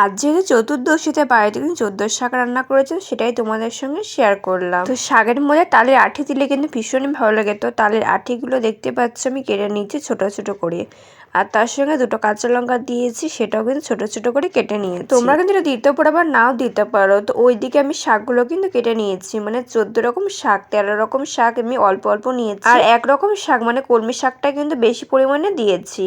আজ যেহেতু চতুর্দশীতে বাড়িতে কিন্তু চোদ্দ শাক রান্না করেছে সেটাই তোমাদের সঙ্গে শেয়ার করলাম। তো শাকের মধ্যে তালের আঠি দিলে কিন্তু ভীষণই ভালো লাগে। তো তালের আঠিগুলো দেখতে পাচ্ছ আমি, কেটে নিয়েছি ছোট ছোট করে। আর তার সঙ্গে দুটো কাঁচা লঙ্কা দিয়েছি, সেটাও কিন্তু ছোট ছোট করে কেটে নিয়ে তোমরা কিন্তু এটা দিতে পারো বা নাও দিতে পারো। তো ওইদিকে আমি শাকগুলো কিন্তু কেটে নিয়েছি। মানে চোদ্দ রকম শাক, তেরো রকম শাক আমি অল্প অল্প নিয়েছি। আর এক রকম শাক মানে কলমি শাকটা কিন্তু বেশি পরিমাণে দিয়েছি।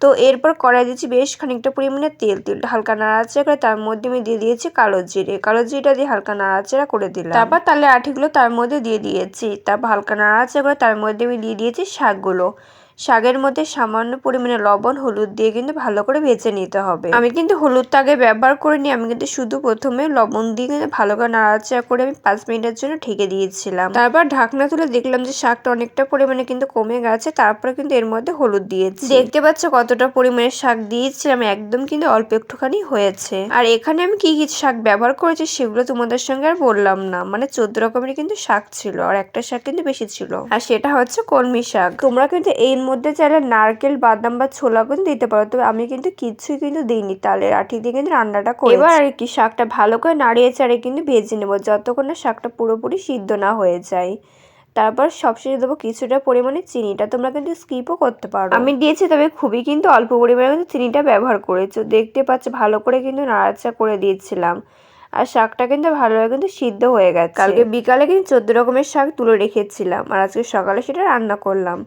তো এরপর কড়াই দিয়েছি বেশ খানিকটা পরিমাণে তেল। তেলটা হালকা নাড়াচাড়া করে তার মধ্যে আমি দিয়ে দিয়েছি কালো জিরে। কালো জিরেটা দিয়ে হালকা নাড়াচাড়া করে দিলাম। তারপর তালে আঠিগুলো তার মধ্যে দিয়ে দিয়েছি। তারপর হালকা নাড়াচাড়া করে তার মধ্যে আমি দিয়ে দিয়েছি শাকগুলো। শাকের মধ্যে সামান্য পরিমাণে লবণ, হলুদ দিয়ে কিন্তু ভালো করে ভেজে নিতে হবে। আমি কিন্তু হলুদটা আগে ব্যবহার করিনি, আমি কিন্তু শুধু প্রথমে লবণ দিয়ে কিন্তু ভালো করে নাড়াচাড়া করে আমি পাঁচ মিনিটের জন্য ঢেকে দিয়েছিলাম। তারপর ঢাকনা তুলে দেখলাম যে শাকটা অনেকটা পরিমাণে কিন্তু কমে গেছে, তারপরে কিন্তু এর মধ্যে হলুদ দিয়েছি। দেখতে পাচ্ছ কতটা পরিমাণে শাক দিয়েছিলাম একদম কিন্তু অল্প একটুখানি হয়েছে। আর এখানে আমি কি কি শাক ব্যবহার করেছি সেগুলো তোমাদের সঙ্গে আর বললাম না মানে চোদ্দ রকমের কিন্তু শাক ছিল, আর একটা শাক কিন্তু বেশি ছিল। আর সেটা হচ্ছে কলমি শাক। তোমরা কিন্তু এর মধ্যে চাইলে নারকেল বাদাম বা ছোলা কিন্তু দিতে পারো। তবে আমি কিন্তু কিছুই কিন্তু দিইনি তালের আঠি দিয়ে কিন্তু রান্নাটা করি এবার আর কি শাকটা ভালো করে নাড়িয়ে চাড়িয়ে কিন্তু ভেজে নেব যতক্ষণ না শাকটা পুরোপুরি সিদ্ধ না হয়ে যায়। তারপর সবশেষে দেবো কিছুটা পরিমাণে চিনিটা তোমরা কিন্তু স্কিপও করতে পারো। আমি দিয়েছি তবে খুবই কিন্তু অল্প পরিমাণে কিন্তু চিনিটা ব্যবহার করেছ। দেখতে পাচ্ছ ভালো করে কিন্তু নাড়াচা করে দিয়েছিলাম। আর শাকটা কিন্তু ভালোভাবে কিন্তু সিদ্ধ হয়ে গেছে। কালকে বিকালে কিন্তু চোদ্দ রকমের শাক তুলে রেখেছিলাম আর আজকে সকালে সেটা রান্না করলাম।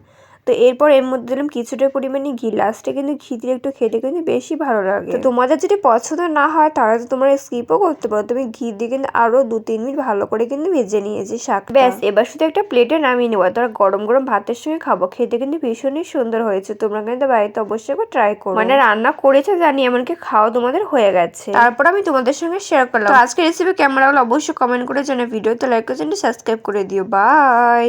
তো এরপর এর মধ্যে দিলাম কিছুটা পরিমাণে ঘি। লাস্টে কিন্তু ঘি দিয়ে একটু খেতে কিন্তু বেশি ভালো লাগে। তো তোমাদের যদি পছন্দ না হয় তাহলে তো তোমরা স্কিপও করতে পারো। তুমি ঘি দিয়ে কিন্তু আরও দু তিন মিনিট ভালো করে কিন্তু ভেজে নিয়েছি শাক ব্যাস এবার শুধু একটা প্লেটে নামিয়ে নেব। তার গরম গরম ভাতের সঙ্গে খাব। খেতে কিন্তু ভীষণই সুন্দর হয়েছে। তোমরা কিন্তু বাড়িতে অবশ্যই একবার ট্রাই করো। মানে রান্না করেছে জানি এমনকি খাওয়া তোমাদের হয়ে গেছে। তারপর আমি তোমাদের সঙ্গে শেয়ার করলাম। তো আজকে রেসিপি কেমন লাগল অবশ্যই কমেন্ট করে জানাও। ভিডিওতে লাইক করে সাবস্ক্রাইব করে দিও। বাই